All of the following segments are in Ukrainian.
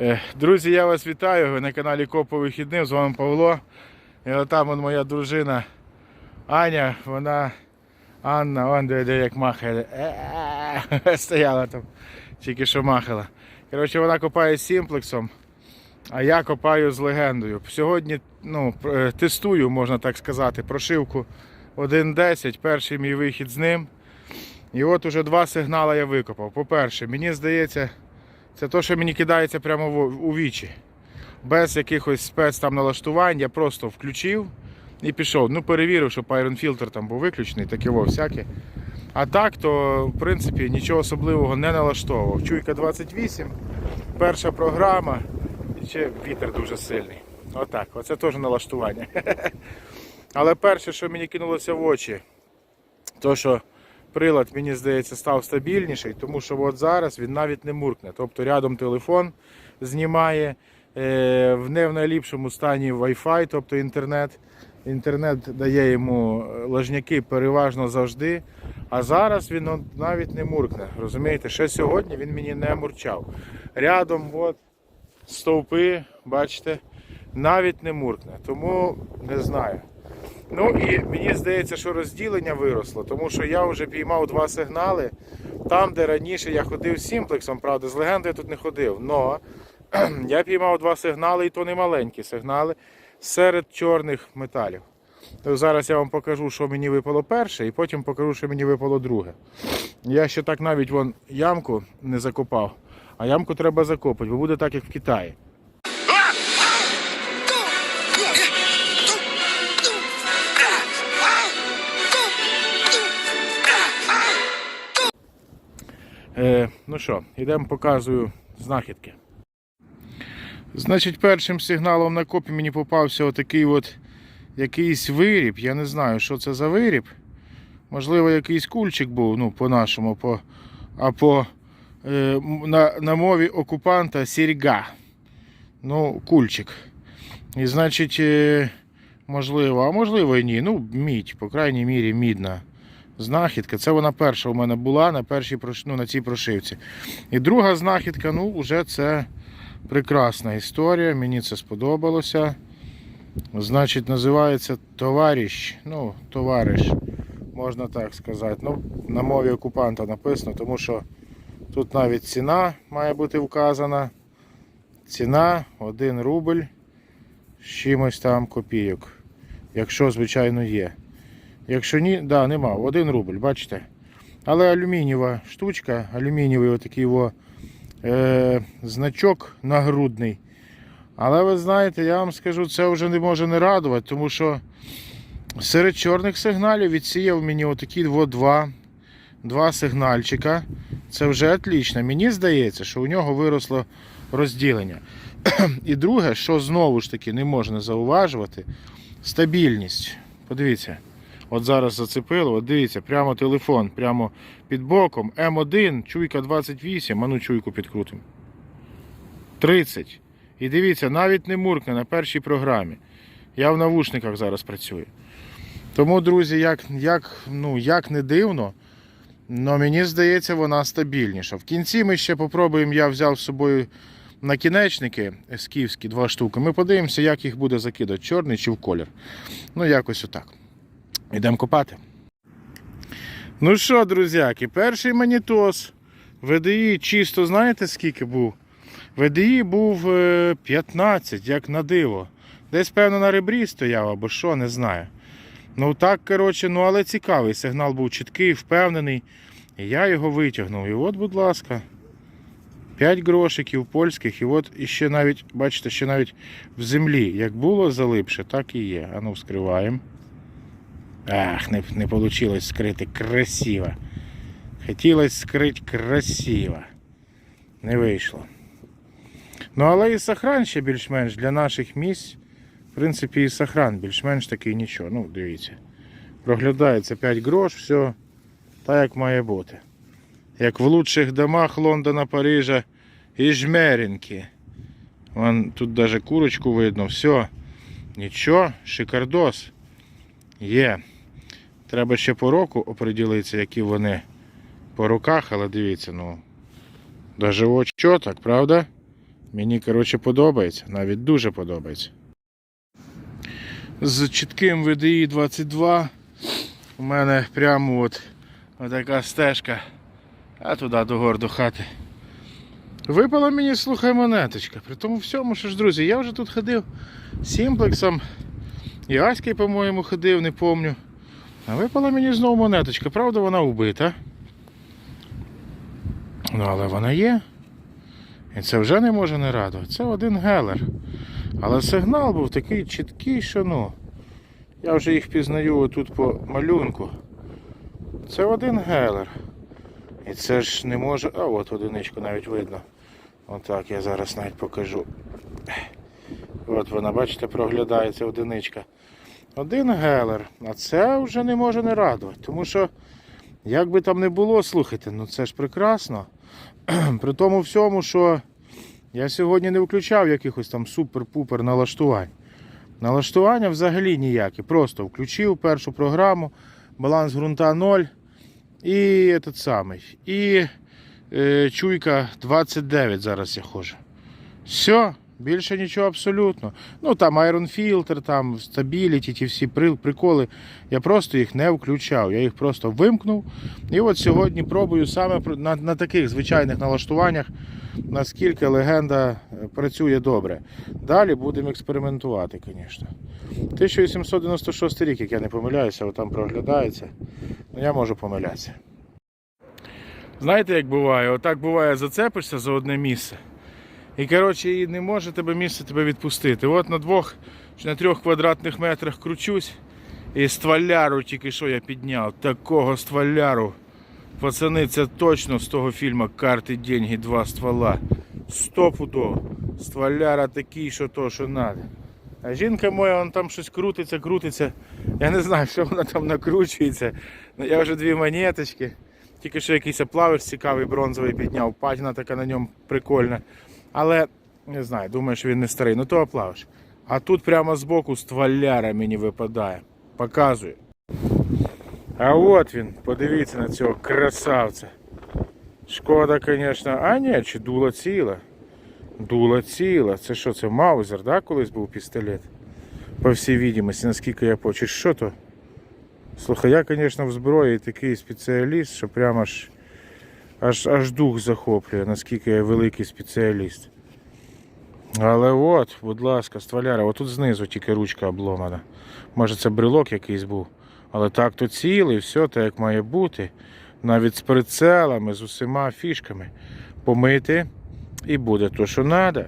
Е, Друзі, я вас вітаю. Ви на каналі Копо Вихідним. З вами Павло. І отам от моя дружина Аня, вона Анна, он де, де як махає. Стояла там, тільки що махала. Коротше, вона копає з сімплексом, а я копаю з легендою. Сьогодні ну, е, тестую, можна так сказати, прошивку 1.10, перший мій вихід з ним. І от уже два сигнали я викопав. По-перше, мені здається, це те, що мені кидається прямо у вічі. Без якихось спец там налаштувань, я просто включив і пішов. Ну, перевірив, щоб Filter там був виключений, таке во всяке. А так, то в принципі нічого особливого не налаштовував. Чуйка 28, перша програма, і ще вітер дуже сильний. Отак, оце теж налаштування. Але перше, що мені кинулося в очі, то що прилад, мені здається, став стабільніший, тому що от зараз він навіть не муркне. Тобто рядом телефон знімає, е, в не в найліпшому стані Wi-Fi, тобто інтернет. Інтернет дає йому е, лажняки переважно завжди. А зараз він навіть не муркне. Розумієте, ще сьогодні він мені не мурчав. Рядом от, стовпи, бачите, навіть не муркне. Тому не знаю. Ну і мені здається, що розділення виросло, тому що я вже піймав два сигнали. Там, де раніше я ходив з сімплексом, правда, з легендою тут не ходив. Но я піймав два сигнали, і то не маленькі сигнали серед чорних металів. То зараз я вам покажу, що мені випало перше, і потім покажу, що мені випало друге. Я ще так навіть вон ямку не закопав, а ямку треба закопати, бо буде так, як в Китаї. Е, ну що, йдемо показую знахідки. Значить, першим сигналом на копі мені попався отакий от якийсь виріб. Я не знаю, що це за виріб. Можливо, якийсь кульчик був, ну, по-нашому, по, а по е, на, на мові окупанта сірга. Ну, кульчик. І значить, е, можливо, а можливо і ні. Ну, мідь, по крайній мірі, мідна знахідка. Це вона перша у мене була на першій ну, на цій прошивці. І друга знахідка, ну, вже це прекрасна історія. Мені це сподобалося. Значить, називається товариш. Ну, товариш, можна так сказати. Ну, на мові окупанта написано, тому що тут навіть ціна має бути вказана. Ціна 1 рубль з чимось там копійок. Якщо, звичайно, є. Якщо ні, да, нема. 1 рубль, бачите? Але алюмінієва штучка, алюмінієвий отакий во, е, значок нагрудний. Але ви знаєте, я вам скажу, це вже не може не радувати, тому що серед чорних сигналів відсіяв мені отакі от два, два сигнальчика. Це вже отлично. Мені здається, що у нього виросло розділення. І друге, що знову ж таки не можна зауважувати, стабільність. Подивіться, от зараз зацепило, от дивіться, прямо телефон, прямо під боком. М1, чуйка 28, а ну чуйку підкрутимо. 30. І дивіться, навіть не муркне на першій програмі. Я в навушниках зараз працюю. Тому, друзі, як, як, ну, як не дивно, але мені здається, вона стабільніша. В кінці ми ще попробуємо, я взяв з собою накінечники есківські, два штуки. Ми подивимося, як їх буде закидати, чорний чи в колір. Ну, якось отак. Йдемо копати. Ну що, друзяки, перший манітос. VDI чисто, знаєте, скільки був? VDI був е, 15, як на диво. Десь, певно, на ребрі стояв або що, не знаю. Ну так, коротше, ну але цікавий. Сигнал був чіткий, впевнений. І я його витягнув. І от, будь ласка, 5 грошиків польських, і от іще навіть, бачите, ще навіть в землі. Як було залипше, так і є. Ану, вскриваємо. Ах, не, не вийшло скрити красиво. Хотілося скрити красиво. Не вийшло. Ну, але і сохран ще більш-менш для наших місць. В принципі, і сохран більш-менш такий нічого. Ну, дивіться. Проглядається 5 грош, все так як має бути. Як в лучших домах Лондона, Парижа і Жмеринки. Вон, тут навіть курочку видно, все. Нічого, шикардос. Є. Треба ще по року оприділитися, які вони по руках, але дивіться, ну. От що так, правда? Мені, коротше, подобається, навіть дуже подобається. З чітким VDI 22 у мене прямо от така стежка, а туди до гор до хати. Випала мені, слухай, монеточка. При тому всьому, що ж, друзі, я вже тут ходив сімплексом. І Аський, по-моєму, ходив, не помню. Випала мені знову монеточка. Правда, вона вбита. Ну, але вона є. І це вже не може не радувати. Це один гелер. Але сигнал був такий чіткий, що ну. Я вже їх пізнаю тут по малюнку. Це один гелер. І це ж не може. А от одиничку навіть видно. Отак я зараз навіть покажу. От вона, бачите, проглядається одиничка. Один гелер. А це вже не може не радувати. Тому що, як би там не було, слухайте, ну це ж прекрасно. При тому всьому, що я сьогодні не включав якихось там супер-пупер налаштувань. Налаштування взагалі ніякі. Просто включив першу програму, баланс ґрунта 0 і этот самий. І е, чуйка 29 зараз я ходжу. Все, більше нічого абсолютно. Ну там Iron Filter, там Stability, ті всі приколи. Я просто їх не включав. Я їх просто вимкнув. І от сьогодні пробую саме на, на таких звичайних налаштуваннях, наскільки легенда е, працює добре. Далі будемо експериментувати, звісно. 1896 рік, як я не помиляюся, там проглядається. Ну, я можу помилятися. Знаєте, як буває? Отак буває, зацепишся за одне місце. І коротше, і не може тебе місце тебе відпустити. От на двох чи на трьох квадратних метрах кручусь. І стволяру тільки що я підняв. Такого стволяру. Пацани, це точно з того фільму Карти, деньги, два ствола. Стопудово. Стволяра такий, що то, що треба. А жінка моя, вон там щось крутиться, крутиться. Я не знаю, що вона там накручується. Ну, я вже дві монеточки. Тільки що якийсь плавиш цікавий бронзовий підняв. Патіна така на ньому прикольна. Але не знаю, думаю, що він не старий. Ну то оплавиш. А тут прямо збоку стволяра мені випадає. Показую. А от він, подивіться на цього красавця. Шкода, звісно. А ні, чи дуло ціле. Дуло ціле. Це що, це Маузер, да, колись був пістолет? По всій відомості, наскільки я почув. Що то? Слухай, я, звісно, в зброї такий спеціаліст, що прямо аж, аж, аж дух захоплює, наскільки я великий спеціаліст. Але от, будь ласка, стволяра, отут знизу тільки ручка обломана. Може це брелок якийсь був. Але так то цілий, все так як має бути. Навіть з прицелами, з усіма фішками. Помити і буде то, що треба.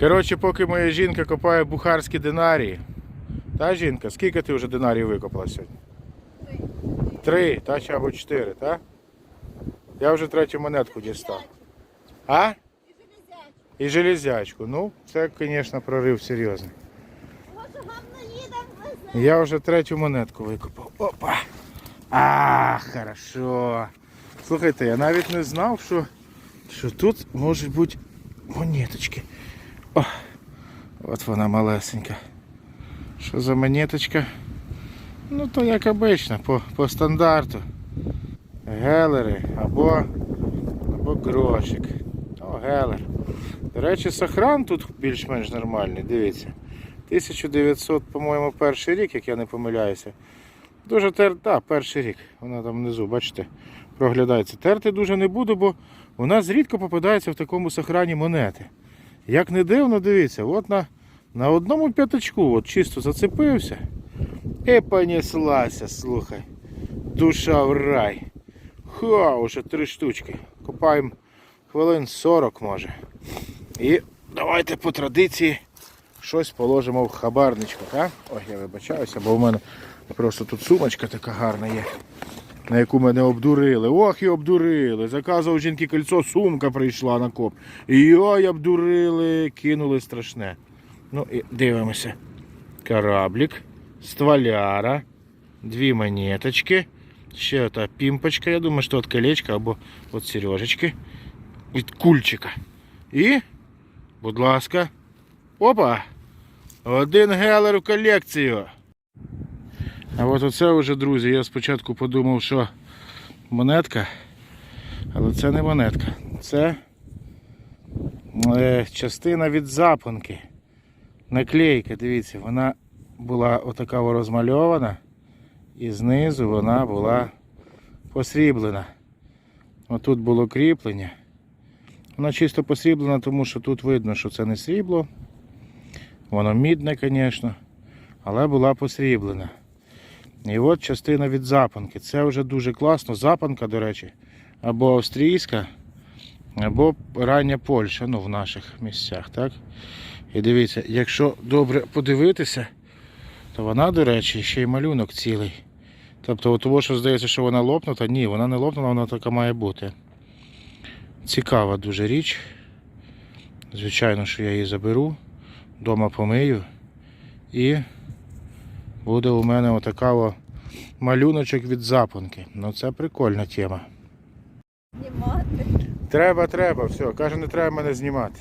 Коротше, поки моя жінка копає бухарські динарії. Та жінка, скільки ти вже динарій викопала сьогодні? Три, та чи або чотири, так? Я вже третю монетку дістав. А? І железячку. Ну, це, звісно, прорив серйозний. Я вже третю монетку викопав. Опа! А, хорошо. Слухайте, я навіть не знав, що, що тут можуть бути монеточки. О, от вона малесенька. Що за монеточка? Ну то як обично, по, по стандарту. Гелери або, або грошик. О, гелер. До речі, сохран тут більш-менш нормальний, дивіться. 1900, по-моєму, перший рік, як я не помиляюся. Дуже тер... Так, перший рік. Вона там внизу, бачите, проглядається. Терти дуже не буду, бо у нас рідко попадаються в такому сохрані монети. Як не дивно, дивіться, от на, на одному п'ятачку от чисто зацепився. І понеслася, слухай. Душа в рай. Ха, уже три штучки. Копаємо хвилин 40 може. І давайте по традиції щось положимо в хабарничку, а? Ой, я вибачаюся, бо в мене просто тут сумочка така гарна є, на яку мене обдурили. Ох, і обдурили. Заказував жінки кольцо, сумка прийшла на коп. І ой, обдурили, кинули страшне. Ну і дивимося. Кораблік, стволяра, дві монеточки, ще ота пімпочка, я думаю, що от колечко або от сережечки від кульчика. І, будь ласка, опа! Один гелер у колекцію. А от оце вже, друзі, я спочатку подумав, що монетка, але це не монетка. Це е, частина від запонки. Наклейка, дивіться, вона була отака розмальована, і знизу вона була посріблена. Отут було кріплення. Вона чисто посріблена, тому що тут видно, що це не срібло. Воно мідне, звісно, але була посріблена. І от частина від запанки. Це вже дуже класно. Запанка, до речі, або австрійська, або рання Польща, ну в наших місцях, так? І дивіться, якщо добре подивитися, то вона, до речі, ще й малюнок цілий. Тобто, того, що здається, що вона лопнута, ні, вона не лопнула, вона така має бути. Цікава дуже річ. Звичайно, що я її заберу, вдома помию і буде у мене отака о малюночок від запонки. Ну це прикольна тема. Знімати. Треба, треба, все. Каже, не треба мене знімати.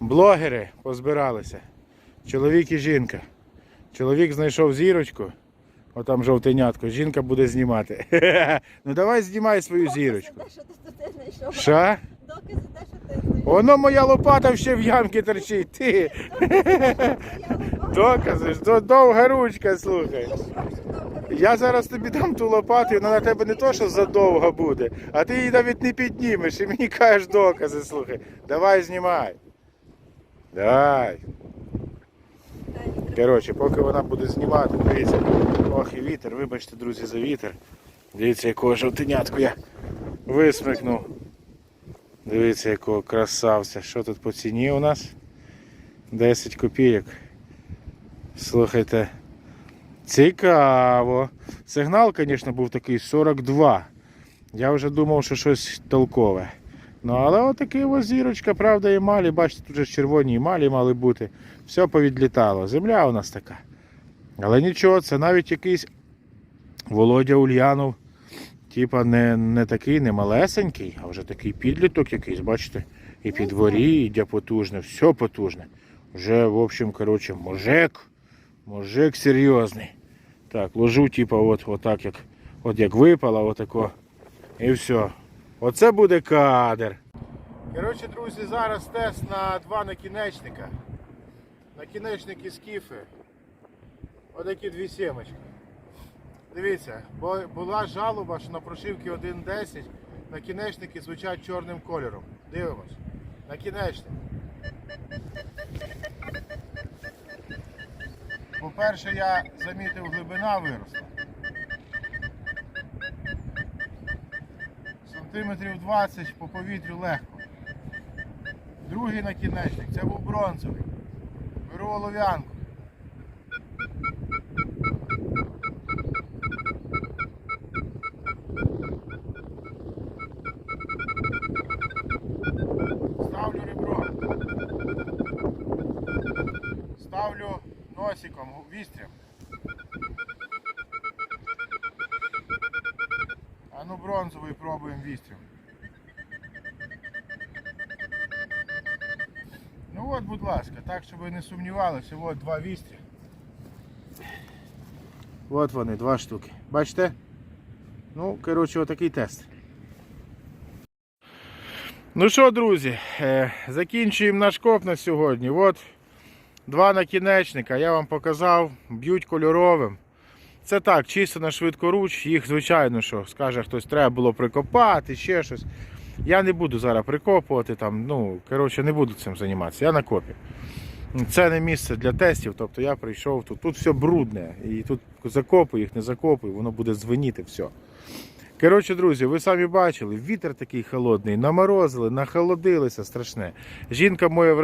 Блогери позбиралися. Чоловік і жінка. Чоловік знайшов зірочку, отам жовтенятко, жінка буде знімати. Ну давай знімай свою зірочку. Докази. Ша? Те, що ти. Воно моя лопата ще в ямки торчить. Ти. Докази ж, то довга ручка, слухай. Я зараз тобі дам ту лопату, і вона на тебе не то, що задовго буде, а ти її навіть не піднімеш і мені кажеш докази, слухай. Давай знімай. Давай. Коротше, поки вона буде знімати, дивіться. Ох і вітер, вибачте, друзі, за вітер. Дивіться, якого жовтенятку я висмикнув. Дивіться, якого красавця. Що тут по ціні у нас? 10 копійок. Слухайте. Цікаво. Сигнал, звісно, був такий 42. Я вже думав, що щось толкове. Ну, але отакий ось зірочка, правда, емалі. Бачите, тут же червоні емалі мали бути. Все повідлітало. Земля у нас така. Але нічого, це навіть якийсь Володя Ульянов. Типа не, не такий, не малесенький, а вже такий підліток якийсь, бачите? І під дворі, і де потужне, все потужне. Вже, в общем, коротше, мужик. Мужик серйозний. Так, ложу, типа, от, от так, як, от як випало, отако. І все. Оце буде кадр. Коротше, друзі, зараз тест на два накінечника. Накінечники скіфи. Отакі дві сімочки. Дивіться, бо була жалоба, що на прошивці 1.10 накінечники звучать чорним кольором. Дивимось. Накінечник. По-перше, я замітив, глибина виросла. Сантиметрів 20 по повітрю легко. Другий накінечник, це був бронзовий. Беру олов'янку. Ставлю ребро. Ставлю носиком вістрям. Бронзовий пробуємо вістрям. Ну от, будь ласка, так, щоб ви не сумнівалися, от два вістря. От вони, два штуки. Бачите? Ну, коротше, отакий тест. Ну що, друзі, е, закінчуємо наш коп на сьогодні. От два накінечника, я вам показав, б'ють кольоровим. Це так, чисто на швидкоруч, їх, звичайно, що скаже хтось, треба було прикопати, ще щось. Я не буду зараз прикопувати, там, ну, коротше, не буду цим займатися, я на копі. Це не місце для тестів, тобто я прийшов тут. Тут все брудне. І тут закопую їх, не закопую, воно буде звеніти все. Коротше, друзі, ви самі бачили, вітер такий холодний, наморозили, нахолодилися страшне. Жінка моя в,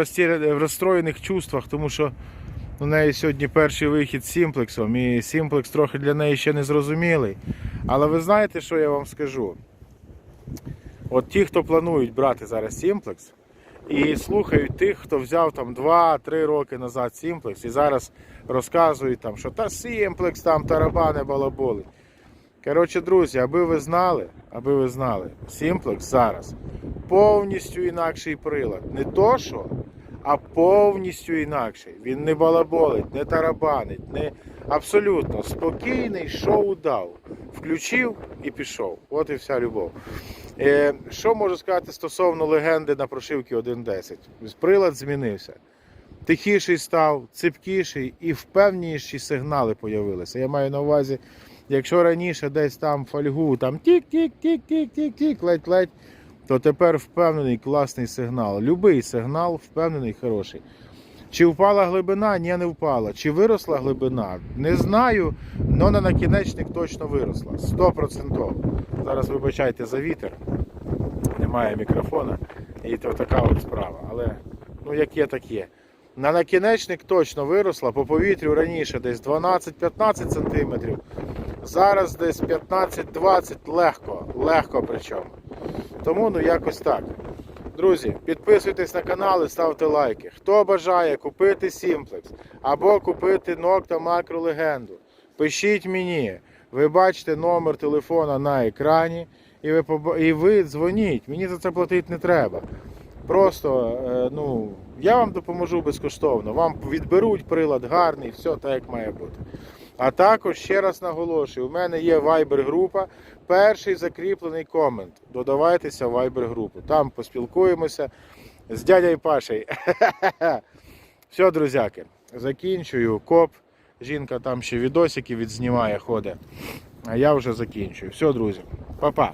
розстроєних чувствах, тому що у неї сьогодні перший вихід з Сімплексом, і Сімплекс трохи для неї ще не зрозумілий. Але ви знаєте, що я вам скажу? От ті, хто планують брати зараз Сімплекс, і слухають тих, хто взяв там 2-3 роки назад Сімплекс і зараз розказують, там, що та Сімплекс, там тарабани балаболи. Коротше, друзі, аби ви знали, аби ви знали, Сімплекс зараз повністю інакший прилад. Не то що, а повністю інакший. Він не балаболить, не тарабанить, не абсолютно спокійний шоу дав. Включив і пішов. От і вся любов. Е, що можу сказати стосовно легенди на прошивці 1.10? Прилад змінився. Тихіший став, ципкіший і впевніші сигнали з'явилися. Я маю на увазі, якщо раніше десь там фольгу, там тік-тік-тік-тік-тік-тік, ледь-ледь, то тепер впевнений класний сигнал. Любий сигнал впевнений, хороший. Чи впала глибина? Ні, не впала. Чи виросла глибина? Не знаю, але на накінечник точно виросла. 100%. Зараз вибачайте за вітер. Немає мікрофона. І то така от справа. Але ну як є, так є. На накінечник точно виросла. По повітрю раніше десь 12-15 см. Зараз десь 15-20 легко. Легко причому. Тому ну якось так. Друзі, підписуйтесь на канал і ставте лайки. Хто бажає купити Simplex або купити Nocta Macro Легенду, пишіть мені. Ви бачите номер телефона на екрані, і ви, і ви дзвоніть. Мені за це платити не треба. Просто е, ну, я вам допоможу безкоштовно. Вам відберуть прилад гарний, все так як має бути. А також ще раз наголошую: у мене є Viber група. Перший закріплений комент. Додавайтеся в Viber групу. Там поспілкуємося з дядяй Пашею. Все, друзяки, закінчую. Коп. Жінка там ще відосики відзнімає, ходить. А я вже закінчую. Все, друзі, па-па.